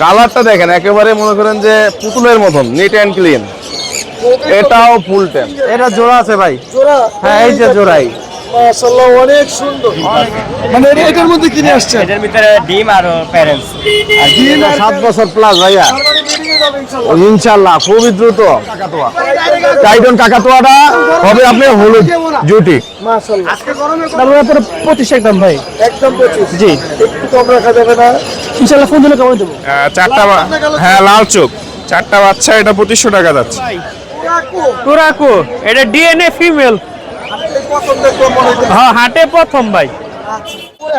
কালারটা দেখেন একেবারে মনে করেন যে পুতুলের মতন নিট অ্যান্ড ক্লিন এটাও ফুল টেন এটা জোড়া আছে ভাই। জোড়া? হ্যাঁ এই যে জোড়াই। মাশাআল্লাহ অনেক সুন্দর। মানে এটার মধ্যে কিনে আসছেন? এটার ভিতরে ডিম আর প্যারেন্টস দিন আর সাত বছর প্লাস ভাইয়া। ইনশাআল্লাহ। খুবই দ্রুত। টাইটন কাকাতুয়াটা হবে আপনি হলুদ জুটি। মাশাআল্লাহ। আজকে পঁচিশ একদম ভাই? একদম 25 জি। একটু কম রাখা যাবে না। ইনশাল্লাহ ফোন দিলে কেমন দেবো। আহ, চারটা বা- হ্যাঁ লাল চোখ। চারটা বাচ্চা এটা পঁচিশশো টাকা যাচ্ছে। কাকু এটা ডিএনএ ফিমেল। মনে হ্যাঁ। হাটে প্রথম ভাই।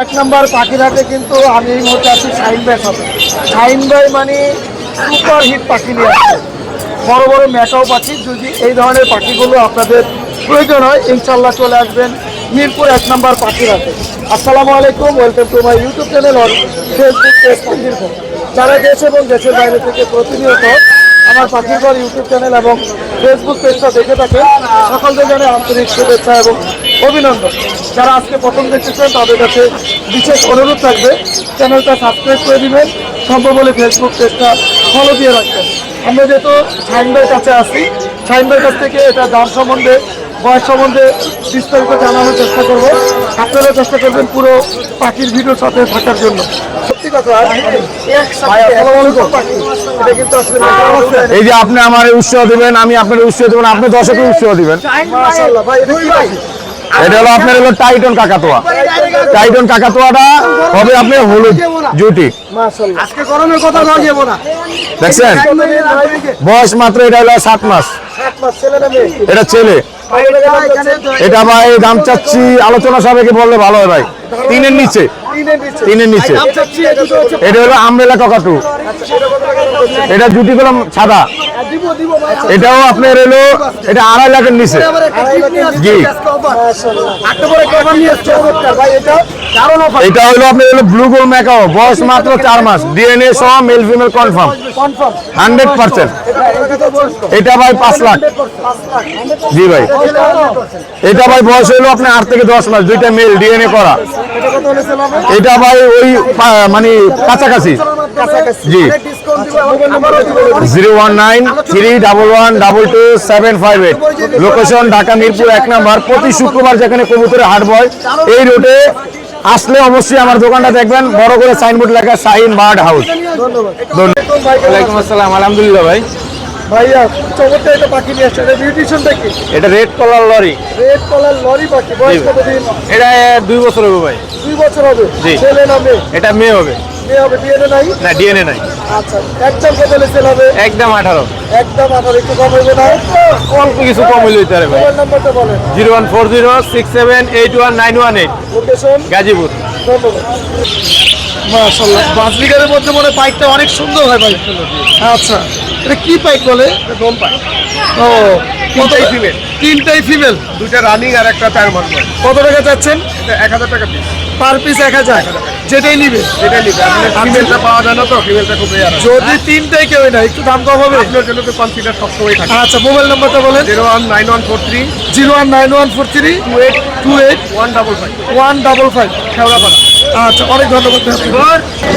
এক নাম্বার পাখিরাটে কিন্তু আমি এই মুহূর্তে আছি শাইন ভাই সাথে। শাইন ভাই মানে সুপার হিট পাখি নিয়ে আসছে। বড় বড় ম্যাকাও পাখি। যদি এই ধরনের পাখিগুলো আপনাদের প্রয়োজন হয় ইনশাল্লাহ চলে আসবেন মিরপুর এক নাম্বার পাখিরাটে আসসালামু আলাইকুম welcome to my YouTube channel on Facebook page Mirpur যারা দেশ এবং দেশের বাইরে থেকে প্রতিনিয়ত আমার পাখিঘর ইউটিউব চ্যানেল এবং ফেসবুক পেজটা দেখে থাকেন সকলকে জানে আন্তরিক শুভেচ্ছা এবং অভিনন্দন। যারা আজকে প্রথম দেখতেছেন, তাদের কাছে বিশেষ অনুরোধ থাকবে চ্যানেলটা সাবস্ক্রাইব করে দিবেন, সম্ভব হলে ফেসবুক পেজটা ফলো দিয়ে রাখবেন। আমরা যেহেতু সাইনদের কাছে আসি সাইনদের কাছ থেকে এটা দাম সম্বন্ধে বয়স সম্বন্ধে বিস্তারিত জানানোর চেষ্টা করব। আপনারা চেষ্টা করবেন পুরো পাখির ভিডিওর সাথে থাকার জন্য। সত্যি কথা একসাথে এত পাখি, এটা কিন্তু আসলে এই যে আপনি আমার উৎসাহ দিবেন আমি আপনার উৎসাহ দেবেন আপনি দর্শকে উৎসাহ দিবেন। এটা হলো আপনার হলো টাইটন কাকাতোয়া। টাইটন কাকাতোয়াটা হবে আপনার হলুদ জুটি। মাশাআল্লাহ। আজকে গরমের কথা না না দেখছেন? বয়স মাত্র এটা হলো সাত মাস। সাত মাস ছেলে না মেয়ে। এটা ছেলে। এটা ভাই দাম চাচ্ছি। আলোচনা সাপেক্ষে বললে ভালো হয় ভাই। তিনের নিচে। তিনের নিচে। এটা হলো আমরেলা কাকাটু? এটা জুটি কলম সাদা। এটাও আপনার এলো এটা আড়াই লাখের নিচে। জি। এটা হলো আপনার হলো ব্লু গোল ম্যাকাও বয়স মাত্র চার মাস। ডিএনএ সহ male female confirm hundred percent. এটা ভাই পাঁচ লাখ। পাঁচ লাখ। জি ভাই। এটা ভাই বয়স হলো আপনার আট থেকে দশ মাস। দুইটা মেল ডিএনএ করা। এটা ভাই ওই মানে কাছাকাছি। জি। দিব। Zero one nine three double one double two seven five eight. Location Dhaka Mirpur এক নম্বর। প্রতি শুক্রবার যেখানে কবুতরের হাট বয় এই রোডে আসলে অবশ্যই আমার দোকানটা দেখবেন। বড় করে সাইনবোর্ড লেখা শাহিন বার্ড হাউস। ধন্যবাদ। আসসালাম আলহামদুলিল্লাহ ভাই। ভাইয়া চমৎকার একটা পাখি নিয়ে আসছে এটা বিউটিশনটা কি? এটা red colour lory red colour lory পাখি। বয়স কতদিন? এটা দুই বছর হবে ভাই। দুই বছর হবে। ছেলে না মেয়ে? এটা মেয়ে হবে। মেয়ে হবে ডিএনএ নাই? না ডিএনএ নাই। আচ্ছা একদম কত হবে? একদম আঠারো। একদম আপনার একটু কম হইবে না? অল্প কিছু কম হইলে হইতে পারে মোবাইল নাম্বারটা বলেন। Zero one four zero six seven eight one nine one eight. Location Gazipur. ধন্যবাদ। মাশাআল্লাহ বাসবিগারের মধ্যে মনে পাইকটা অনেক সুন্দর হয় ভাই। আচ্ছা এটা কি পাইক বলে? পায় ও তিনটাই ফিমেল তিনটাই ফিমেল দুইটা রানিং আর একটা চার মাস বয়স কত টাকা চাচ্ছেন? এক হাজার টাকা পিস পার পিস এক হাজার। যেটাই নিবে। যেটা নিবে। ফিমেলটা পাওয়া যায় না তো ফিমেলটা খুব রেয়ার যদি তিনটাই কেউ না একটু দাম কম হবে? আপনার জন্য তো কনসিডার সবসময় থাকে। আচ্ছা মোবাইল নাম্বারটা বলেন। Zero one nine one four three zero one nine one four three two eight two eight one double five one double five Kheorapara আচ্ছা অনেক ধন্যবাদ।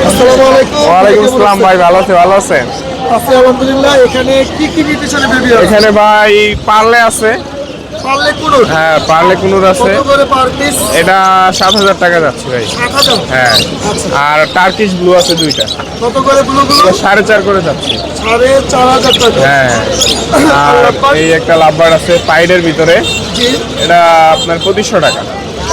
আসসালামু আলাইকুম। ওয়ালাইকুম আসসালাম ভাই ভালো আছে ভালো আছেন? আছি আলহামদুলিল্লাহ। এখানে কি কি বেবি আছে? এখানে ভাই পার্লে আছে। পারলে কুড়ুর হ্যাঁ পার্লে কুনুর আছে। কত করে পার পিস এটা সাত হাজার টাকা যাচ্ছে ভাই। সাত হাজার? হ্যাঁ। আচ্ছা। আর টার্কিশ ব্লু আছে দুইটা। কত করে ব্লু গুলো? এটা সাড়ে চার করে যাচ্ছে। সাড়ে চার হাজার টাকা। হ্যাঁ। আর এই একটা লাভবার আছে পাইডের ভিতরে। জি। এটা আপনার পঁচিশশো টাকা।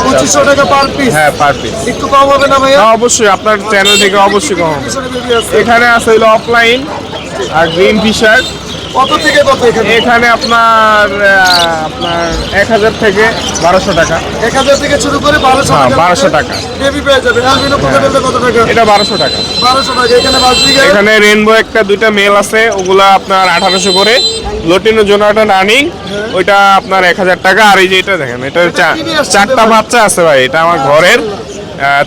পঁচিশশো টাকা পার পিস হ্যাঁ পার পিস একটু কম হবে না ভাইয়া? অবশ্যই। আপনার চ্যানেল থেকে অবশ্যই কম হবে। এখানে আছে হলো অফলাইন আর গ্রিন ফিশার কত থেকে কত এখানে? এখানে আপনার আপনার এক হাজার থেকে বারোশো টাকা। এক হাজার থেকে শুরু করে বারোশো হ্যাঁ, টাকা বেবি পেয়ে যাবে। অ্যালবিনো পোকাটেলটা কত টাকা? এটা বারোশো টাকা। বারোশো টাকা। এখানে এখানে রেনবো একটা দুইটা মেল আছে ওগুলা আপনার আঠারোশো করে। লটিনো জোনাটা রানিং ওইটা আপনার এক হাজার টাকা। আর এই যে এটা দেখেন এটা চারটা বাচ্চা আছে ভাই এটা আমার ঘরের।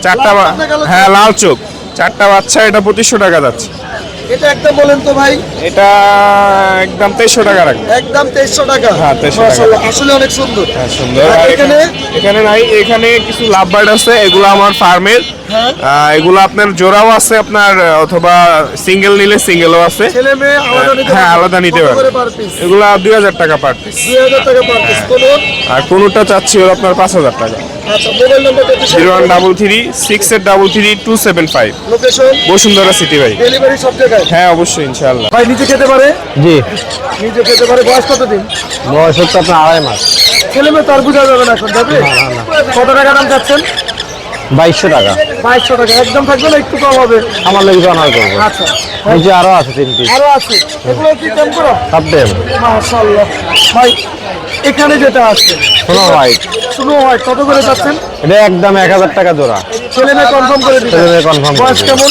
চারটা হ্যাঁ লাল চোখ। চারটা বাচ্চা এটা পঁচিশশো টাকা যাচ্ছে। এটা একদম বলেন তো ভাই। এটা একদম তেইশশো টাকা রাখবে। একদম তেইশশো টাকা। হ্যাঁ, 2300 টাকা। আসলে অনেক সুন্দর। হ্যাঁ সুন্দর। আর এখানে এখানে নাই এখানে কিছু লাভ বার্ড আছে এগুলো আমার ফার্মের। হ্যাঁ। এগুলো আপনার জোড়াও আছে আপনার অথবা সিঙ্গেল নিলে সিঙ্গেলও আছে। হ্যাঁ। আলাদা নিতে। করে পার এগুলো দুই হাজার টাকা পার পিস দুই হাজার টাকা পার পিস কোন আর কোনোটা চাচ্ছি আপনার পাঁচ হাজার টাকা। আচ্ছা zero one double three six eight double three two seven five location Bashundhara City ভাই। ডেলিভারি সব জায়গায়? হ্যাঁ অবশ্যই ইনশাআল্লাহ। ভাই নিজে খেতে পারে? জি। নিজে খেতে পারে বয়স কতদিন? বয়স হচ্ছে আপনার আড়াই মাস। ছেলে মেয়ে তার বোঝা যাবে না এখন যাবে কত টাকা দাম চাচ্ছেন? বাইশশো টাকা। বাইশশো টাকা একদম থাকবে না একটু কম হবে। আমার লেগে অনার করব। আচ্ছা। নিচে আরও আছে তিন পিস আরও আছে। এগুলো কি করো? সব টেম মাশাআল্লাহ। ভাই এখানে যেটা আছে শোনো হোয়াইট শুনো হয় কত করে যাচ্ছেন? এটা একদম এক হাজার টাকা জোড়া। ছেলে মেয়ে কনফার্ম করে দিবেন। ছেলে মেয়ে করে বয়স। কেমন?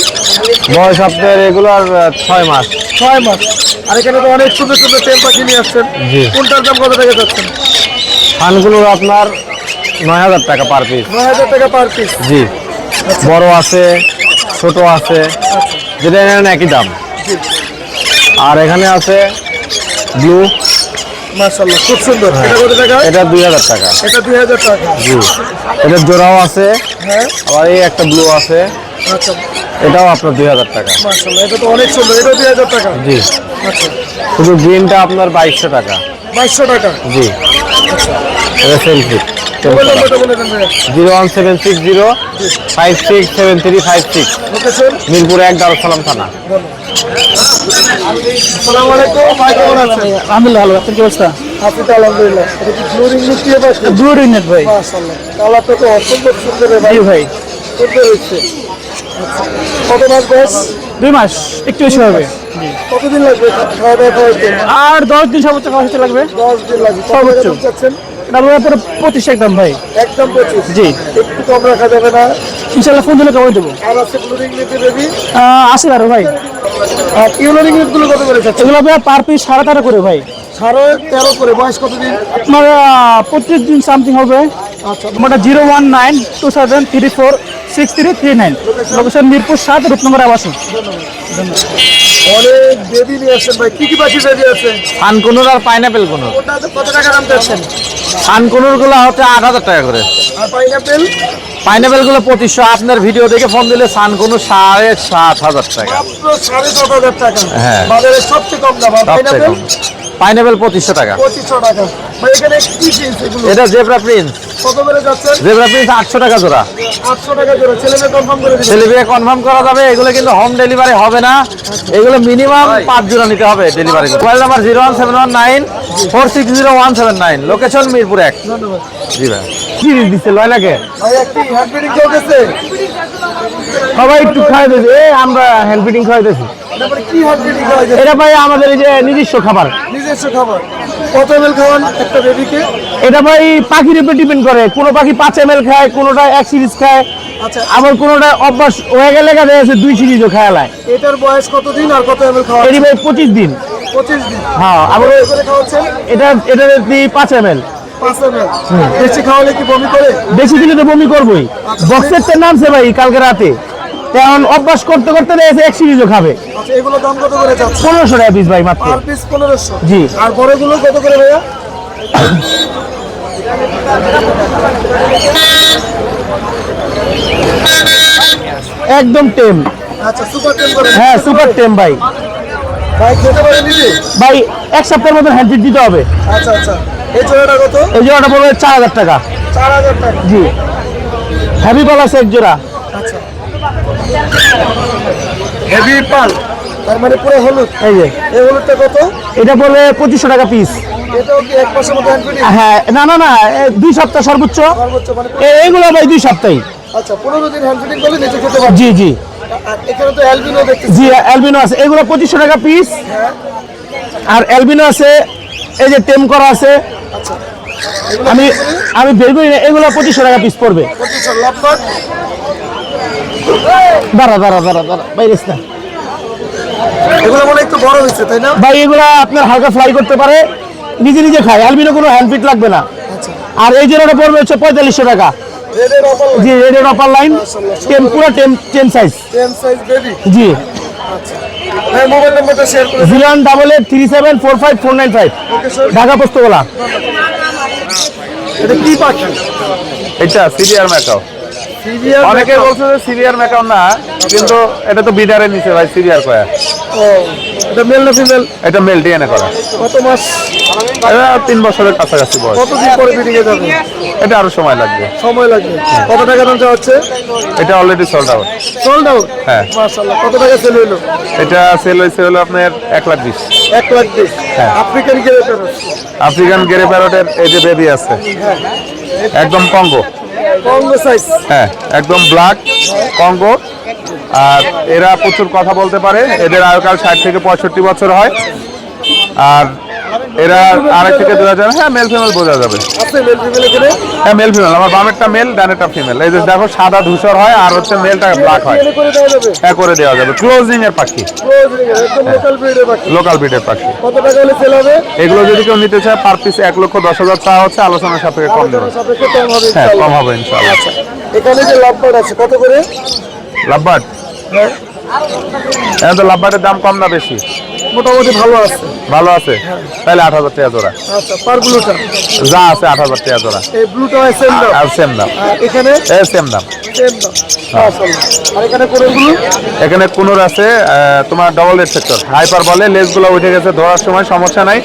বয়স আপনার রেগুলার ছয় মাস। ছয় মাস। আর এখানে তো অনেক সুন্দর সুন্দর টেম পাখি নিয়ে আসছেন। জি। কোনটার দাম কত টাকা যাচ্ছেন? ফানগুলোর আপনার নয় হাজার টাকা পার পিস নয় হাজার টাকা পার পিস জি। বড় আছে ছোট আছে যেটা নেন একই দাম। আর এখানে আছে ব্লু মাশাআল্লাহ খুব সুন্দর। এটা কত টাকা এটা দুই হাজার টাকা। এটা দুই হাজার টাকা। জি। এটা জোড়াও আছে। হ্যাঁ। আর এই একটা ব্লু আছে। আচ্ছা। এটাও আপনার দুই হাজার টাকা। মাশাআল্লাহ এটা তো অনেক সুন্দর এটা 2000 টাকা। জি। আচ্ছা। শুধু গ্রিনটা আপনার বাইশশো টাকা। বাইশশো টাকা। জি। এটা selfie zero one seven six zero five six seven three five six. Mirpur এক দারুসালাম থানা। ভাই আলহামদুলিল্লাহ ভালো। আপনার কি অবস্থা? আপনি তো আলহামদুলিল্লাহ। ব্লু রিং দিয়ে পাচ্ছেন ব্লু রিংনেট ভাই। কালারটা তো অসম্ভব সুন্দর ভাই। ভাই। সুন্দর হচ্ছে। কত মাস বয়স? দুই মাস একটু বেশি হবে। কতদিন লাগবে? খাওয়া দাওয়া খাওয়াইতে আর দশ দিন সর্বোচ্চ খাওয়া লাগবে। দশ দিন লাগবে। সর্বোচ্চ। এটা আপনার পঁচিশ একদম ভাই। একদম পঁচিশ। জি। একটু কম রাখা যাবে না। ইনশাল্লাহ ফোন দিলে কমাই দেবো। আর আছে নিতে আশি ভাই। আর ইউলো রিং কত করে চাচ্ছেন এগুলো আপনার পার পিস সাড়ে তেরো করে ভাই। সাড়ে তেরো করে। বয়স কতদিন? আপনার পঁচিশ দিন সামথিং হবে। আচ্ছা। Zero one nine two seven three four six three three nine location Mirpur সাত রূপনগর আবাসন অনেক বেবি নিয়ে আসছেন ভাই। কি কি পাখি বেবি আছে? ফানকুনুর আর পাইনাপেল কুনুর। ওটা কত টাকা দাম চাচ্ছেন? ফানকুনুরগুলো হচ্ছে আট হাজার টাকা করে। Pineapple pineapple? গুলো পঁচিশশো। আপনার ভিডিও দেখে ফোন দিলে সানকুনু সাড়ে সাত হাজার টাকা। সাড়ে সাত হাজার টাকা। হ্যাঁ। বাজারে সবচেয়ে কম দাম। পাইনাপেল? পাইনাপেল পঁচিশশো টাকা। পঁচিশশো টাকা। এটা জেব্রা প্রিন্স। কত করে যাচ্ছেন জেব্রা টাকা জোড়া। টাকা কনফার্ম করে দিবেন ডেলিভারি কনফার্ম করা যাবে এগুলো কিন্তু হোম ডেলিভারি হবে না। এগুলো মিনিমাম জোড়া নিতে হবে delivery mobile number location Mirpur এক। ধন্যবাদ। জি ভাই। কি দিচ্ছে লয় লাগে? ভাই একটি হ্যান্ড ফিডিং চলতেছে। সবাই একটু দিয়েছে এ আমরা হ্যান্ড ফিটিং খাওয়াই দিয়েছি এটা ভাই আমাদের এই যে নিজস্ব খাবার। নিজস্ব খাবার। কত এমএল খাওয়ান একটা বেবিকে এটা ভাই পাখির উপর ডিপেন্ড করে। কোনো পাখি পাঁচ এম এল খায় কোনোটা এক সিরিজ খায়। আচ্ছা। আবার কোনোটা অভ্যাস হয়ে গেলে দেখা যাচ্ছে দুই সিরিজও খায়ালায় এটার বয়স কতদিন আর কত এমএল খাওয়া এটি ভাই পঁচিশ দিন। পঁচিশ দিন। হ্যাঁ আবার এটা এটা পাঁচ এম এল এমএল বেশি খাওয়ালে কি বমি করে? বেশি দিলে তো বমি করবোই। বক্সের তো নামছে ভাই কালকে রাতে। তেমন অভ্যাস করতে করতে দেখেছে এক সিরিজও খাবে। আচ্ছা এগুলো দাম কত করে যাচ্ছে? পনেরোশো টাকা পিস ভাই মাত্র। পিস পনেরোশো। জি। আর বড়গুলো কত করে ভাইয়া? একদম টেম। আচ্ছা সুপার করে হ্যাঁ সুপার টেম ভাই। ভাই খেতে পারে নিজে? ভাই এক সপ্তাহের মধ্যে হ্যান্ডফিট দিতে হবে। আচ্ছা আচ্ছা। এই জোড়াটা কত? এই জোড়াটা পড়বে চার হাজার টাকা। চার হাজার টাকা। জি। হ্যাভি বল আছে এক জোড়া। হেভি পাল। তার মানে পুরো হলুদ? এই যে। এই হলুদটা কত? এটা পড়বে পঁচিশশো টাকা পিস হ্যাঁ না না না দুই সপ্তাহ সর্বোচ্চ। মানে এ- ভাই দুই সপ্তাহে আচ্ছা পনেরো দিন হ্যান্ড ফিডিং করলে নিচে খেতে জি জি। এখানে তো অ্যালবিনো দেখতেছি। জি অ্যালবিনো আছে। এগুলো পঁচিশশো টাকা পিস আর অ্যালবিনো আছে এই যে টেম করা আছে। আচ্ছা। আমি আমি বের করি না এগুলো পঁচিশশো টাকা পিস পড়বে। দাঁড়া দাঁড়া দাঁড়া দাঁড়া বাইরেস না এগুলো মনে একটু বড় হয়েছে তাই না? ভাই এগুলো আপনার হালকা ফ্লাই করতে পারে। নিজে নিজে খায় কোনো লাগবে না। আচ্ছা। আর এই জেলাটা পড়বে হচ্ছে পঁয়তাল্লিশশো টাকা। জি রেডের অপার লাইন টেম পুরো tame ten size ten size জি। আচ্ছা। ভাই মোবাইল নাম্বারটা শেয়ার করে zero one double eight three seven four five four nine five Dhaka Postogola এটা কি পাখি? এটা সিরিয়ার ম্যাকাও অনেকে বলছে যে সিরিয়ার ম্যাকাও না কিন্তু এটা তো বিডারে নিচে ভাই সিরিয়ার কয়া। ও এটা মেল না ফিমেল এটা মেল ডিএনএ করা। কত মাস? এটা তিন বছরের কাছাকাছি বয়স। কতদিন পরে বিডিং এ যাবে এটা আরও সময় লাগবে। সময় লাগবে। কত টাকা দাম হচ্ছে এটা already sold out sold out হ্যাঁ। মাশাআল্লাহ কত টাকা সেল হইল? এটা সেল হয়েছে হলো আপনার এক লাখ বিশ। এক লাখ বিশ। হ্যাঁ। African grey parrot African grey প্যারটের এই যে বেবি আছে একদম কঙ্গো হ্যাঁ একদম ব্ল্যাক কঙ্গো আর এরা প্রচুর কথা বলতে পারে। এদের আয়ুকাল ষাট থেকে পঁয়ষট্টি বছর হয়। আর এরা আড়াই থেকে দু হাজার। হ্যাঁ মেল ফিমেল বোঝা যাবে। আছে মেল ফিমেল এখানে? হ্যাঁ মেল ফিমেল আমার বামেরটা মেল ডানেরটা ফিমেল এই যে দেখো সাদা ধূসর হয় আর হচ্ছে মেলটা ব্ল্যাক হয়। এনে করে দেওয়া যাবে? হ্যাঁ করে দেওয়া যাবে। ক্লোজিং এর পাখি। Close এর, একদম লোকাল ব্রিডের পাখি। লোকাল ব্রিডের পাখি। কত টাকা হলে সেল হবে? এগুলো যদি কেউ নিতে চায় পার পিস এক লক্ষ দশ হাজার চাওয়া হচ্ছে। আলোচনার সাপেক্ষে কম দেবে। হ্যাঁ। কম হবে ইনশাল্লাহ। আচ্ছা। এখানে যে লাভবার্ড আছে কত করে? লাভবার্ড? এখন তো লাভবার্ডের দাম কম না বেশি? মোটামুটি ভালো আছে। ভালো আছে? তাহলে আট হাজার টাকা জোড়া। আচ্ছা পার ব্লুটা যা আছে আট হাজার টাকা জোড়া। এই ব্লুটা সেম দাম। আর সেম দাম। এখানে? এ সেম দাম। সেম দাম। আর এখানে এখানে কুনুর আছে তোমার ডবল রেড সেক্টর হাইপার বলে লেজগুলো উঠে গেছে ধরার সময় সমস্যা নাই।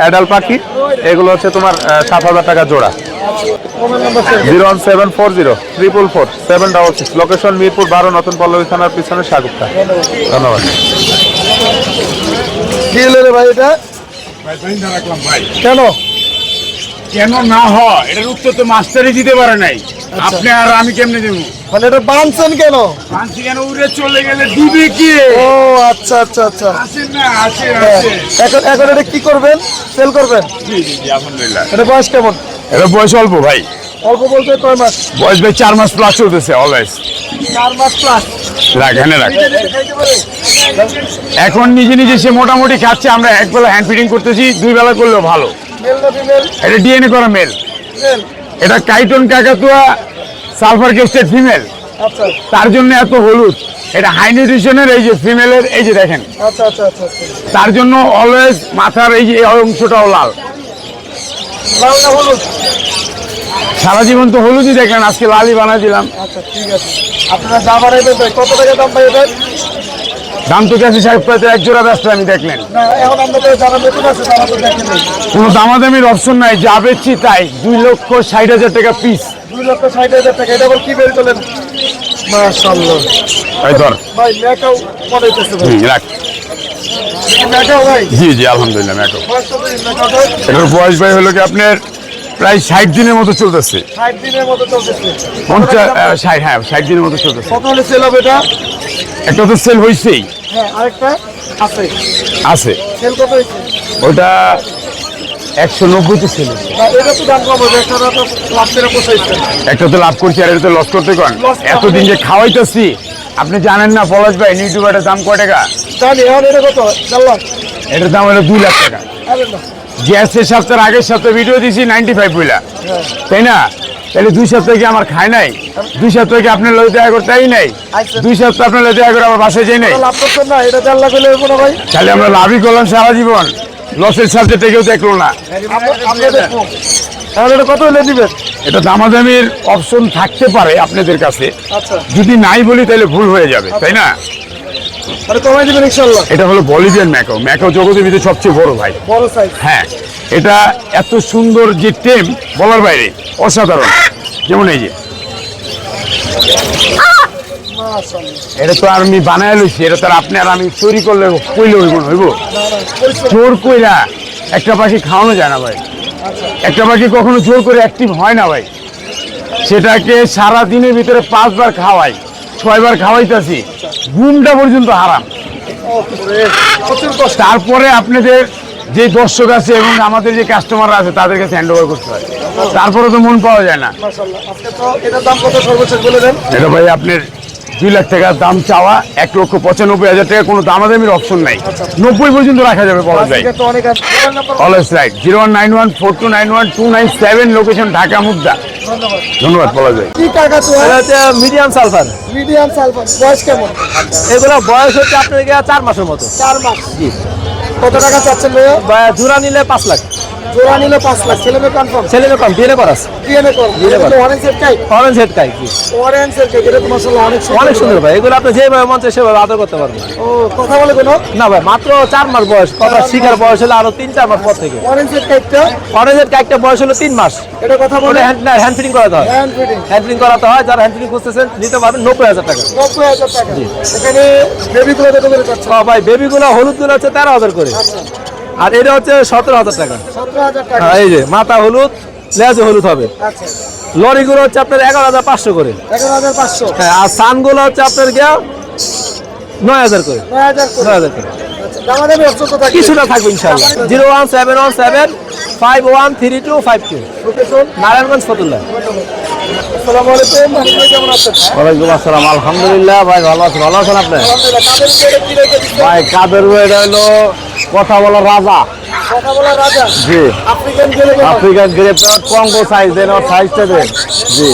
অ্যাডাল পাখি এগুলো হচ্ছে তোমার সাত হাজার টাকা জোড়া। Zero one seven four zero triple four seven double six location Mirpur বারো নতুন পল্লবী থানার পিছনে সাগুপ্তা ধন্যবাদ। কি হলো রে ভাই এটা? কেন? কেন না হয়? এটার উত্তর তো মাস্টারই দিতে পারে নাই। আপনি আর আমি কেমনে দেবো? মানে এটা বানছেন কেন? ফান্সি কেন? উড়ে চলে গেলে দিবে কে? ও আচ্ছা আচ্ছা আচ্ছা। আসেন না আসে হ্যাঁ। আসে এখন এখন এটা কি করবেন? সেল করবেন? জি জি জি আলহামদুলিল্লাহ। এটা বয়স কেমন? এটা বয়স অল্প ভাই? অল্প বলতে কয় মাস? বয়স ভাই চার মাস প্লাস চলতেছে অলওয়েজ চার মাস প্লাস রাখ এখানে রাখ। এখন নিজে নিজে সে মোটামুটি খাচ্ছে আমরা এক বেলা হ্যান্ড ফিডিং করতেছি দুই বেলা করলেও ভালো। এটা ডিএনএ করা মেল এটা কাইটন কাকাতুয়া সালফার কেস্টেড ফিমেল তার জন্য এত হলুদ। এটা হাই নিউট্রিশনের এই যে ফিমেলের এই যে দেখেন। আচ্ছা আচ্ছা আচ্ছা তার জন্য অলওয়েজ মাথার এই যে অংশটাও লাল। সারা জীবন তো হলুদই দেখেন আজকে লালই বানা দিলাম। আচ্ছা ঠিক আছে। আপনারা যা বাড়াইবেন ভাই কত টাকা দাম দাম তো কাছে সাহেব প্রায় এক জোড়া ব্যস্ত আমি দেখলেন। কোনো দামাদামির অপশন নাই যা বেচছি তাই। দুই লক্ষ ষাট হাজার টাকা পিস দুই লক্ষ ষাট হাজার টাকা এটা আবার কি বের করলেন? ধর। ভাই মেকাও পড়াইতেছে ভাই। রাখ। জি জি আলহামদুলিল্লাহ এটার বয়স ভাই হলো কি আপনার প্রায় ষাট দিনের মতো চলতেছে। পঞ্চাশ ষাট হ্যাঁ ষাট দিনের মতো চলতেছে। কত হলে সেল হবে এটা? একটা তো সেল হয়েছেই হ্যাঁ আছে। ওটা একশো নব্বইতে সেল একটা তো লাভ করছি আর এটা তো লস করতে কন। এতদিন যে খাওয়াইতেছি আপনি জানেন না পলাশ ভাই ইউটিউবারের দাম কয় টাকা? এটার দাম হলো দুই লাখ টাকা। গ্যাসের সপ্তাহের আগের সপ্তাহে ভিডিও দিয়েছি নাইনটি ফাইভ বইলা তাই না? তাহলে দুই সপ্তাহে কি আমার খায় নাই? দুই সপ্তাহে কি আপনার লোক দেখা করতে নাই? আচ্ছা। দুই সপ্তাহ আপনার লোক দেখা করে আমার বাসায় যাই নাই? তাহলে আমরা লাভই করলাম সারা জীবন। লসের সাবজেক্টে কেউ দেখল না। এটা কত হলে দিবেন? এটা দামাদামির অপশন থাকতে পারে আপনাদের কাছে। আচ্ছা। যদি নাই বলি তাহলে ভুল হয়ে যাবে তাই না? কমাই দিবেন ইনশাল্লাহ এটা হলো বলিভিয়ান ম্যাকো ম্যাকো জগতের ভিতরে সবচেয়ে বড় ভাই। বড় সাইজ হ্যাঁ এটা এত সুন্দর যে টেম বলার বাইরে অসাধারণ। যেমন এই যে। এটা তো আর আমি বানায় লইছি এটা তো আর আপনি আর আমি চুরি করলে কইলে হইব হইব? জোর কইরা একটা পাখি খাওয়ানো যায় না ভাই। একটা পাখি কখনো জোর করে অ্যাক্টিভ হয় না ভাই। সেটাকে সারা দিনের ভিতরে পাঁচবার খাওয়াই ছয়বার খাওয়াইতেছি। ঘুমটা পর্যন্ত হারাম। তারপরে আপনাদের যে দর্শক আছে এবং আমাদের যে কাস্টমাররা আছে তাদের কাছে হ্যান্ড ওভার করতে হয়। তারপরে তো মন পাওয়া যায় না। এটা ভাই আপনার দুই লাখ টাকা দাম চাওয়া এক লক্ষ পঁচানব্বই হাজার টাকা কোনো দামাদামির অপশন নাই। নব্বই পর্যন্ত রাখা যাবে বলা যায়। Always right zero one nine one four two nine one two nine seven location Dhaka Mugda. ধন্যবাদ। ধন্যবাদ বলা যায়। কি হচ্ছে মিডিয়াম সালফার মিডিয়াম সালফার বয়স কেমন? এগুলো বয়স হচ্ছে আপনার গিয়ে চার মাসের মতো। চার মাস। কত টাকা চাচ্ছেন জোড়া নিলে পাঁচ লাখ। জোড়া নিলে পাঁচ লাখ। ছেলে মেয়ে কনফার্ম ছেলে মেয়ে ডিএনএ করাস? ডিএনএ কর DNA কর। অরেঞ্জ সেট কাই অরেঞ্জ কাই জি। অরেঞ্জ সেট কাই এটা তো মাশাআল্লাহ অনেক সুন্দর। অনেক সুন্দর ভাই এগুলো আপনি যেভাবে মন চায় সেভাবে আদর করতে পারবেন। ও কথা বলে কোনো? না ভাই মাত্র চার মাস বয়স কথা শিখার বয়স হলো আরও তিন চার মাস পর থেকে। অরেঞ্জ সেট কাইটা অরেঞ্জের কাইকটা বয়স হলো তিন মাস। এটা কথা বলে? হ্যান্ড হ্যান্ড ফিটিং করাতে হয়। হ্যান্ড ফিটিং হ্যান্ড ফিটিং করাতে হয় যারা হ্যান্ড ফিটিং খুঁজতেছেন নিতে পারবেন নব্বই হাজার টাকা। নব্বই হাজার টাকা। এখানে বেবি গুলো কত করে চাচ্ছেন ভাই বেবিগুলো হলুদগুলো হচ্ছে তেরো হাজার করে। আর এটা হচ্ছে সতেরো হাজার টাকা। হ্যাঁ এই যে মাথা হলুদ লেজ হলুদ হবে। আচ্ছা। লরিগুলো হচ্ছে আপনার এগারো হাজার পাঁচশো করে। হ্যাঁ আর সানগুলো হচ্ছে আপনার গিয়া নয় হাজার করে। নয় হাজার করে। আচ্ছা কিছুটা থাকবে ইনশাল্লাহ zero one seven one seven five one three two five two. Narayanganj Fatullah ওয়ালাইকুম আসসালাম। আলহামদুলিল্লাহ ভাই ভালো আছেন ভালো আছেন আপনি? ভাই কাদের এটা হলো কথা বলার রাজা। কথা বলা রাজা। জি। আফ্রিকান গেলে আফ্রিকান গ্রেপ কঙ্গো সাইজ দেন ওর সাইজটা দেন। জি।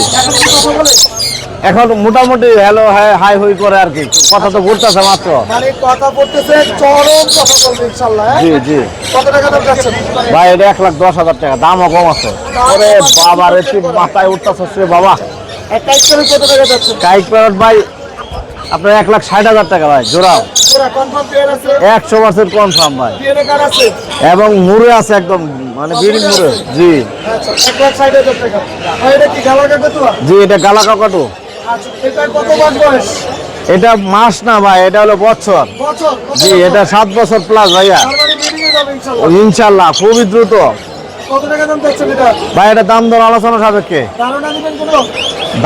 এখন মোটামুটি হ্যালো হাই হাই হই করে আর কি। কথা তো বলতেছে মাত্র। মানে কথা বলতেছে চরম কথা বলবে ইনশাল্লাহ হ্যাঁ? জি জি। কত টাকা দাম যাচ্ছেন ভাই এটা এক লাখ দশ হাজার টাকা দামও কম আছে। বাবা রে তুই মাথায় উঠতেছে সে বাবা। এক কাজ করে কত টাকা যাচ্ছেন কাইক প্যারট ভাই আপনার এক লাখ ষাট হাজার টাকা ভাই জোড়াও একশো পার্সেন্ট কনফার্ম ভাই। এবং মুড়ে আছে একদম মানে বিড়ি মুড়ে জি। আচ্ছা জি এটা গালা কাকাটু আচ্ছা এটা মাস না ভাই এটা হলো বছর। জি এটা সাত বছর প্লাস ভাইয়া। মানে ইনশাল্লাহ। খুবই দ্রুত। ভাই এটা দাম দর আলোচনা সাপেক্ষে।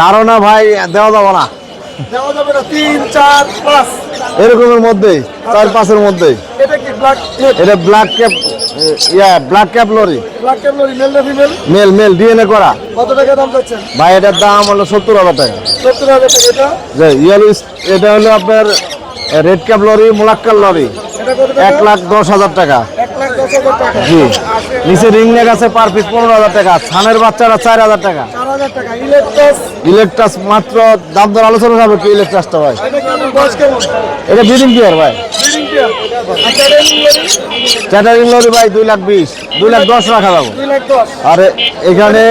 ধারণা ভাই দেওয়া যাব না। দেওয়া যাবে না। তিন চার পাঁচ। এরকমের মধ্যেই চার পাঁচের মধ্যেই। এটা কি ব্ল্যাক এটা ব্ল্যাক ক্যাপ ইয়া black cap lory black male না ফিমেল মেল মেল ডিএনএ করা। কত টাকা দাম যাচ্ছেন ভাই এটার দাম হলো সত্তর হাজার টাকা। সত্তর হাজার টাকা এটা? যে ইয়েলো এটা হলো আপনার red cap lory Moluccan lory এক লাখ দশ হাজার টাকা। জি। নিচে রিং নেক আছে পার পিস পনেরো হাজার টাকা। ছানের বাচ্চারা চার হাজার টাকা। ইলেকট্রস মাত্র দাম দর আলোচনা হবে কি ইলেকট্রাসটা ভাই? এটা ভাই breeding pair English chattering lory ভাই দুই লাখ বিশ, দুই লাখ দশ রাখা যাব। আর এখানে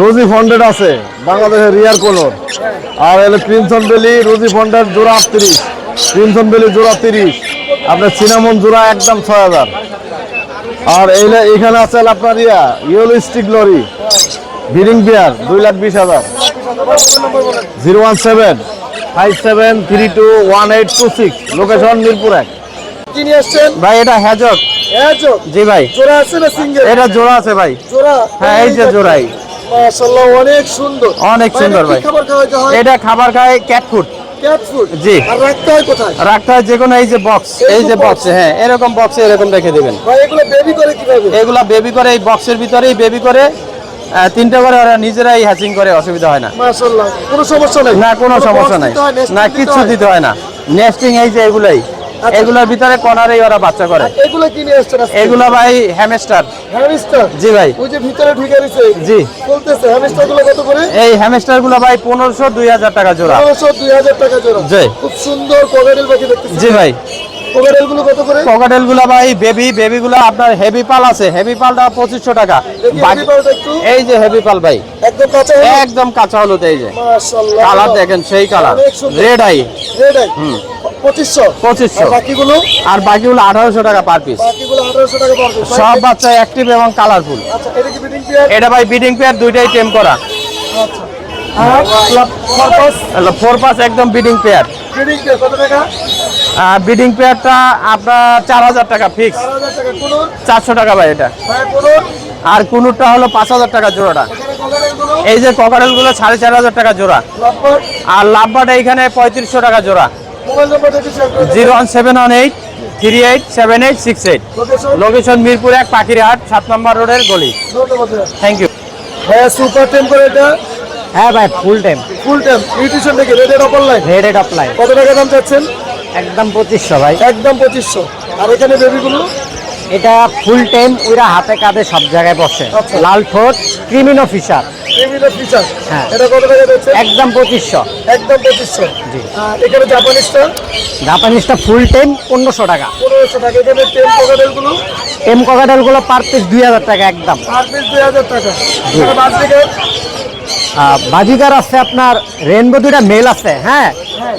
রোজি ফন্ডেড আছে, বাংলাদেশের রিয়ার কোলর আর হলো ক্রিমসন বেলি রোজি ফন্ডেড জোড়া আটত্রিশ। ক্রিমসন বেলি জোড়া তিরিশ। আপনার সিনামন জোড়া একদম ছয় হাজার। আর এইলে এখানে আছে আপনার ইয়া yellow stick lory breeding pair দুই লাখ বিশ হাজার। Zero one seven five seven three two one eight two six location Mirpur এক। ভাই এটা হ্যাজক। জি ভাই। জোড়া আছে না সিঙ্গেল? এটা জোড়া আছে ভাই। জোড়া? হ্যাঁ এই যে জোড়াই। মাশাআল্লাহ অনেক সুন্দর। অনেক সুন্দর ভাই। খাবার হয় এটা খাবার খায় ক্যাট ফুড জি। রাখতে হয় কোথায়? রাখতে হয় যে কোনো এই যে বক্স এই যে বক্স হ্যাঁ এরকম বক্সে এরকম রেখে দিবেন। এগুলো বেবি করে কীভাবে? এগুলা বেবি করে এই বক্সের ভিতরেই বেবি করে তিনটা করে ওরা নিজেরাই হ্যাচিং করে অসুবিধা হয় না। কোনো সমস্যা নাই? না কোনো সমস্যা নাই। না কিছু দিতে হয় না। নেস্টিং এই যে এগুলাই। এগুলোর ভিতরে কর্নারেই ওরা বাচ্চা করে। এগুলো কি নিয়ে আসছেন এগুলো ভাই হ্যামস্টার। হ্যামস্টার? জি ভাই। ওই যে ভিতরে ঢুকে গেছে? জি। বলতেছে হ্যামস্টারগুলো কত করে? এই হ্যামস্টারগুলো ভাই পনেরোশো দুই হাজার টাকা জোড়া। পনেরোশো দুই হাজার টাকা জোড়া। জি। খুব সুন্দর কোকাটেল পাখি দেখতেছি। জি ভাই। কোকাটেল কত করে? ককাটেল ভাই বেবি বেবিগুলা আপনার হেভি পাল আছে। হেভি পালটা পঁচিশশো টাকা। এই যে হেভি পাল ভাই। একদম কাঁচা একদম কাঁচা হলুদ এই যে। কালার দেখেন সেই colour red eye red eye পঁচিশশো পঁচিশশো। আর বাকিগুলো? আর বাকিগুলো আঠারোশো টাকা পার পিস সব বাচ্চা অ্যাক্টিভ এবং কালারফুল আচ্ছা এটা কি বিডিং পেয়ার এটা ভাই বিডিং পেয়ার দুইটাই টেম করা। পারপাস ফোর পাস একদম বিডিং পেয়ার বিডিং পেয়ারটা আপনার চার হাজার টাকা ফিক্স চারশো টাকা ভাই এটা। আর কুনুরটা হলো পাঁচ হাজার টাকা জোড়াটা। এই যে ককারেলগুলো সাড়ে চার হাজার টাকা জোড়া। আর লাভবাটা এখানে পঁয়ত্রিশশো টাকা জোড়া। Zero one seven one eight three eight seven eight six eight. Location Mirpur এক পাখিরহাট সাত নম্বর রোডের গলি। থ্যাংক ইউ ভাইয়া সুপার টেম করে এটা? হ্যাঁ ভাই ফুল টাইম ফুল টেম নিউট্রিশন দেখে রেডেড অপার লাইন রেড এড কত টাকা দাম চাচ্ছেন? একদম পঁচিশশো ভাই। একদম পঁচিশশো। আর এখানে বেবিগুলো এটা ফুল টাইম ওইরা হাতে কাঁধে সব জায়গায় বসে। আচ্ছা। লাল ঠোঁট ক্রিমিনো হ্যাঁ। এটা কত টাকা যাচ্ছে? একদম পঁচিশশো। একদম পঁচিশশো। আর এখানে জাপানিজটা জাপানিজটা ফুল টাইম পনেরোশো টাকা। পনেরোশো টাকা। এখানে টেম পকেটেলগুলো এম ককাটেলগুলো পার পিস দুই হাজার টাকা একদম। পার পিস দুই হাজার টাকা। বাজিকার আছে আপনার রেনবো দুইটা মেল আছে হ্যাঁ?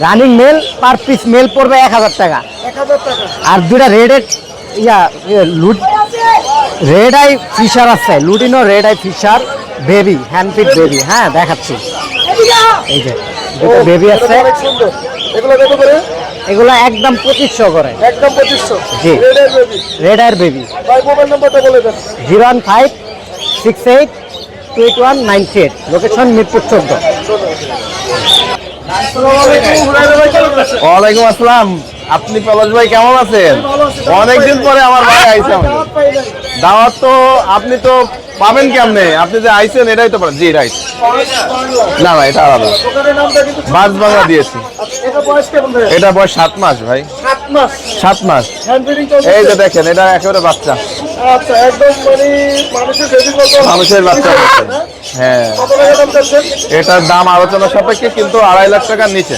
Running male per piece male পড়বে এক হাজার টাকা। আর দুইটা রেড ইয়া লুট রেড আই ফিশার আছে lutino red eye Fischer baby handpick baby হ্যাঁ দেখাচ্ছি। এই যে দুটো বেবি আছে। এগুলো একদম পঁচিশশো করে। একদম পঁচিশশো। জি। রেড আইয়ের baby zero one five six eight two eight one nine eight location Mirpur চোদ্দ। ওয়ালাইকুম আসসালাম। আপনি পলাশ ভাই কেমন আছেন? অনেকদিন পরে আমার বাড়ি আইসে আমি দাওয়াত তো আপনি তো পাবেন কেমনে? আপনি যে আইছেন এটাই তো পারেন জি রাইট না না এটা আলাদা। বাস বাংলা দিয়েছি। এটা বয়স ভাই? সাত মাস ভাই। সাত মাস। এই যে দেখেন এটা একেবারে বাচ্চা। আচ্ছা মানে মানুষের বাচ্চা। হ্যাঁ। চাচ্ছেন? এটার দাম আলোচনা সাপেক্ষে কিন্তু আড়াই লাখ টাকার নিচে।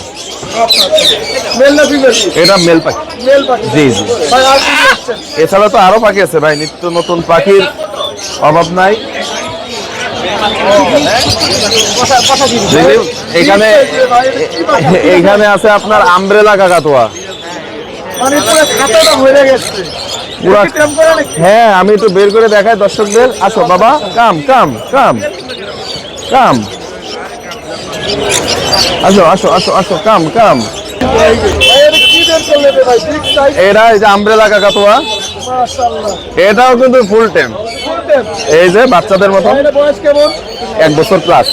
এটা মেল পাখি। জি জি। এছাড়া তো আরও পাখি আছে ভাই নিত্য নতুন পাখির অভাব নাই। এখানে এইখানে আছে আপনার আমব্রেলা কাকাতুয়া। মানে হ্যাঁ আমি একটু বের করে দেখাই দর্শকদের। আসো বাবা কাম কাম কাম কাম। আসো আসো আসো আসো কাম কাম এটা এই যে আমব্রেলা কাকাতুয়া এটাও কিন্তু ফুল টাইম এই যে বাচ্চাদের মতো। এক বছর প্লাস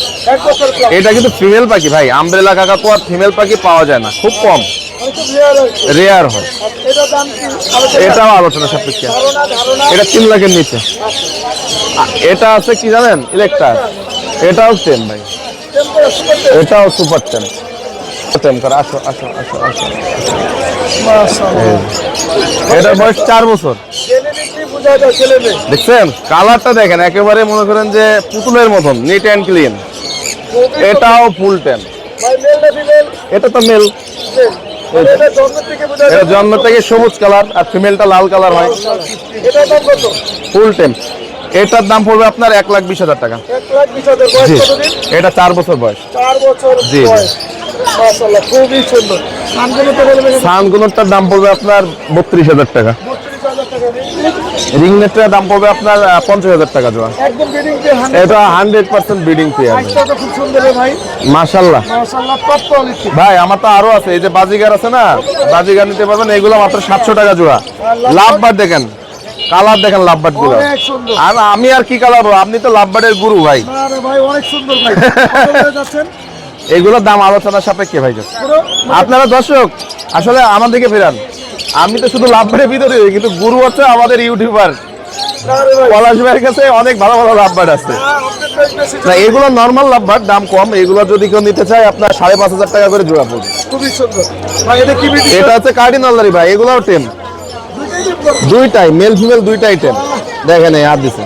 এটা কিন্তু ফিমেল পাখি ভাই। আমব্রেলা কাকাতুয়ার ফিমেল পাখি পাওয়া যায় না। খুব কম। রেয়ার হয়। এটাও আলোচনা সাপেক্ষে। এটা তিন লাখের নিচে এটা আছে কি জানেন? ইলেকট্রার এটাও টেম ভাই। এটাও সুপার টেম টেম কর আসো আসো আসো আসো। মাশাআল্লাহ এটা বয়স চার বছর। দেখছেন? কালারটা দেখেন একেবারে মনে করেন যে পুতুলের মতন নিট অ্যান্ড ক্লিন এটাও ফুল টেম ভাই মেল না ফিমেল এটা তো মেল এটা জন্ম থেকে সবুজ কালার আর ফিমেলটা লাল কালার হয়। এটার ফুল টেম এটার দাম পড়বে আপনার এক লাখ বিশ হাজার টাকা। জি। এটা চার বছর বয়স। চার বছর জি। খুবই সুন্দর। সানগুলো সানগুলোরটার দাম পড়বে আপনার বত্রিশ হাজার টাকা। রিং নেটটার দাম পড়বে আপনার পঞ্চাশ হাজার টাকা জোড়া। বিডিং হান্ড্রেড এটা হান্ড্রেড পার্সেন্ট ব্রিডিং পেয়ার রে ভাই। আমার তো আরও আছে এই যে বাজিগার আছে না বাজিগার নিতে পারবেন এগুলো মাত্র সাতশো টাকা জোড়া। লাভবার দেখেন। কালার দেখেন লাভবার্ডগুলো। আর আমি আর কি কালার আপনি তো লাভবার্ডের গুরু ভাই। ভাই অনেক সুন্দর ভাই। এগুলোর দাম আলোচনা সাপেক্ষে ভাই আপনারা দর্শক আসলে আমার দিকে ফেরান। আমি তো শুধু লাভবার্ডের ভিতরে কিন্তু গুরু হচ্ছে আমাদের ইউটিউবার। পলাশ ভাইয়ের কাছে অনেক ভালো ভালো লাভবার্ড আছে। হ্যাঁ, না এগুলো নর্মাল লাভবার্ড দাম কম। এগুলো যদি কেউ নিতে চায় আপনার সাড়ে পাঁচ হাজার টাকা করে জোড়া পড়বে। খুবই সুন্দর। এটা হচ্ছে কার্ডিনালারি ভাই এগুলোও টেম দুইটাই মেল ফিমেল দুইটা আইটেম দেখেন এই হাত দিছে।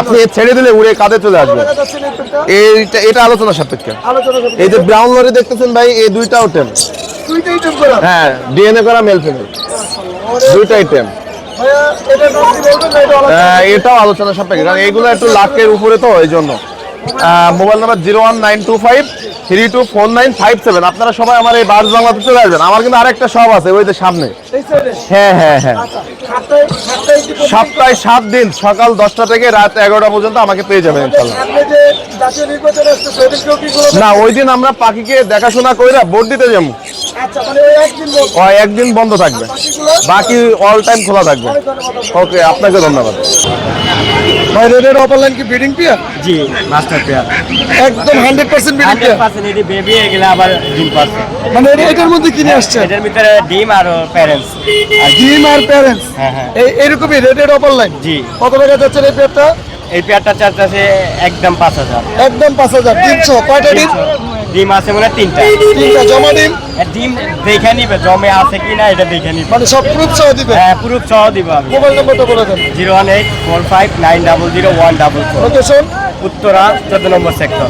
আপনি ছেড়ে দিলে উড়ে কাঁধে চলে আসবে? এইটা এটা আলোচনা সাপেক্ষে। এই যে ব্রাউন লরি দেখতেছেন ভাই, এই দুইটাও টেম দুইটাই দিন করো। হ্যাঁ ডিএনএ করা মেল ফিমেল দুইটা আইটেম এটাও আলোচনা সাপেক্ষে। কারণ এইগুলো একটু লাখের উপরে তো, এই জন্য। Mobile number zero one nine two five, three two four nine five seven. আপনারা সবাই আমার এই বাস বাংলাতে চলে আসবেন। আমার কিন্তু আরেকটা শপ আছে, ওই যে সামনে? হ্যাঁ হ্যাঁ হ্যাঁ। আচ্ছা? সপ্তাহে সাত দিন সকাল দশটা থেকে রাত এগারোটা পর্যন্ত আমাকে পেয়ে যাবেন? না ওই দিন আমরা পাখিকে দেখাশোনা কইরা ভোট দিতে যাব। আচ্ছা, মানে ওই একদিন বন্ধ। থাকবে। বাকি অল টাইম খোলা থাকবে। ওকে আপনাকে ধন্যবাদ। ভাই, রেডের অপারলাইন কি ব্রিডিং পেয়ার? জি মাস্টার পেয়ার একদম 100% ব্রিডিং হান্ড্রেড পেয়ার। পার্সেন্ট এটি বেবি এগুলো আবার ডিম পাচ্ছে মানে এটার মধ্যে কিনে আসছে? এটার ভিতরে ডিম আর প্যারেন্টস ডিম আর প্যারেন্টস এই এরকমই জি। কত টাকা যাচ্ছে এই পেয়ারটা এই পেয়ারটা চার্জ আছে একদম পাঁচ হাজার। একদম পাঁচ হাজার। তিনশো। কয়টা ডিম? ডিম আছে মনে তিনটা। তিনটা। জমা ডিম? ডিম দেখে নিবে জমে আছে কিনা এটা দেখে নিবে। মানে সব প্রুফ সহ দিবে? হ্যাঁ প্রুফ সহ দিব আমি। মোবাইল নম্বরটা বলে দেন। Zero one eight four five nine double zero one double four. Location Uttara চোদ্দ নম্বর সেক্টর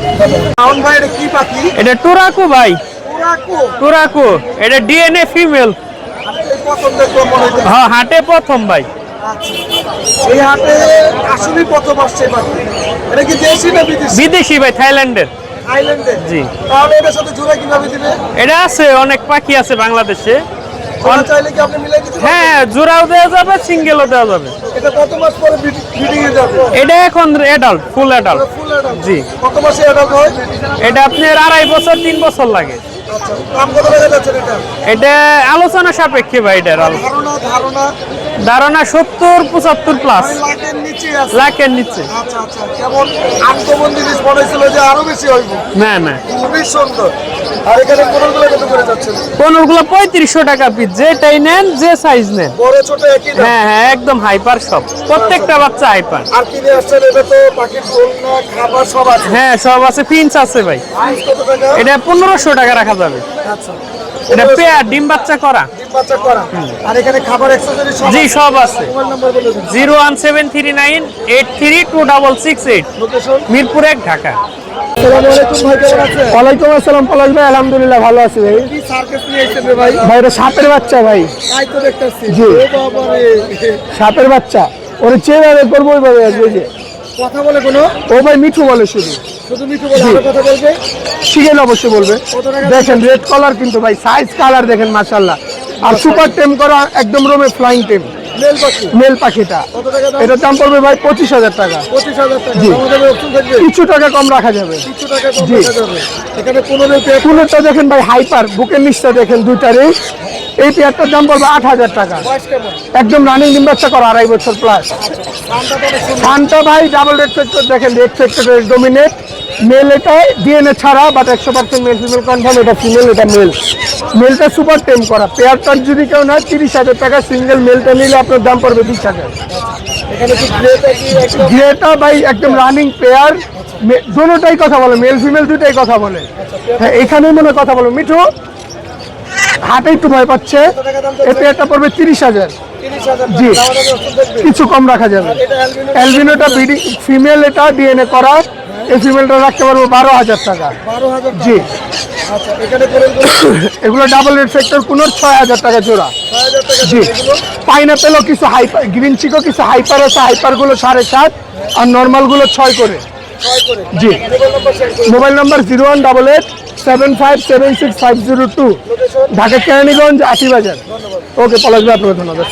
রাউন্ড ভাই এটা কি পাখি? এটা টুরাকু ভাই। টুরাকু। এটা ডিএনএ ফিমেল হ্যাঁ হাটে প্রথম ভাই। এই হাটে আসলেই প্রথম আসছে এটা কি দেশি না বিদেশি? বিদেশি ভাই থাইল্যান্ডের। থাইল্যান্ডে জি। তাহলে এটার সাথে জোড়া কীভাবে দিবে? এটা আছে অনেক পাখি আছে বাংলাদেশে। চাইলে কি আপনি মিলাই দিতে হ্যাঁ জোড়াও দেওয়া যাবে সিঙ্গেলও দেওয়া যাবে। এটা কত মাস পরে বিডিং এ যাবে? এটা এখন adult full adult full adult জি। কত মাসে অ্যাডাল্ট হয়? এটা আপনার আড়াই বছর তিন বছর লাগে। আচ্ছা এটা আলোচনা সাপেক্ষে ভাই এটার ধারণা সত্তর পঁচাত্তর প্লাস লাখের নিচে আচ্ছা আচ্ছা হইব। না না। পঁয়ত্রিশশো টাকা পিস যেটাই নেন যে সাইজ নেন। হ্যাঁ হ্যাঁ একদম হাইপার সব। প্রত্যেকটা বাচ্চা হাইপার আর আছে। হ্যাঁ সব আছে। ফিন্স আছে ভাই। এটা পনেরোশো টাকা রাখা যাবে আচ্ছা। এটা পেয়ার ডিম বাচ্চা করা। ডিম বাচ্চা করা। আর এখানে খাবার সব জি সব আছে। মোবাইল নাম্বার বলে দিন। Zero one seven three nine eight three two double six eight. Location Mirpur এক ঢাকা। আসসালামু আলাইকুম ভাই কেমন আছেন? ওয়ালাইকুম আসসালাম পলাশ ভাই আলহামদুলিল্লাহ ভালো আছি ভাই। ভাই? ভাই এটা সাপের বাচ্চা ভাই। তাই তো দেখতেছি। জি। ও বাবা রে সাপের বাচ্চা। ওর যেভাবে করব ওইভাবে আসবে যে। কথা বলে কোনো? ও ভাই মিঠু বলে শুধু। শুধু মিঠু বলে আরও কথা বলবে? শিখেন অবশ্যই বলবে। দেখেন রেড কালার কিন্তু ভাই সাইজ কালার দেখেন মাশাল্লাহ আর সুপার টেম করা একদম রোমে ফ্লাইং টেম মেল পাখিটা। টাকা দাম? পড়বে ভাই পঁচিশ হাজার টাকা। কিছু টাকা কম রাখা যাবে। কিছু টাকা কম রাখা যাবে। এখানে পনেরো কুলেরটা দেখেন ভাই হাইপার বুকের নিচটা দেখেন দুইটারই এই পেয়ারটার দাম পড়বে আট হাজার টাকা। একদম রানিং ডিম বাচ্চা করা আড়াই বছর প্লাস অনেক সুন্দর শান্ত ভাই ডাবল রেড ফ্যাক্টর দেখেন রেড ফ্যাক্টর ডোমিনেট মেল এটা ডিএনএ ছাড়া বাট একশো পার্সেন্ট মেল ফিমেল কনফার্ম এটা ফিমেল এটা মেল মেলটা সুপার টেম করা। পেয়ারটার যদি কেউ নেয় তিরিশ হাজার টাকা সিঙ্গেল মেলটা নিলে আপনার দাম পড়বে বিশ হাজার। গ্রেটা ভাই একদম রানিং পেয়ার দুটোটাই কথা বলে মেল ফিমেল দুটাই কথা বলে। হ্যাঁ এখানেই মনে কথা বলো। মিঠু হাটে একটু ভয় পাচ্ছে। এই পেয়ারটা পড়বে তিরিশ হাজার। জি। কিছু কম রাখা যাবে। অ্যালবিনোটা বিডি ফিমেল এটা ডিএনএ করা। এই ফিমেলটা রাখতে পারব বারো হাজার টাকা। জি। আচ্ছা এগুলো ডাবল রেড ফ্যাক্টর কোনো ছয় হাজার টাকা জোড়া। জি। পাইনাপেলও কিছু হাইপার গ্রিন চিকও কিছু হাইপার আছে হাইপারগুলো সাড়ে সাত আর নর্মালগুলো ছয় করে। জি। Mobile number zero one double eight seven five seven six five zero two Dhaka Keraniganj আশি বাজার ওকে পলাশ ভাই আপনাকে ধন্যবাদ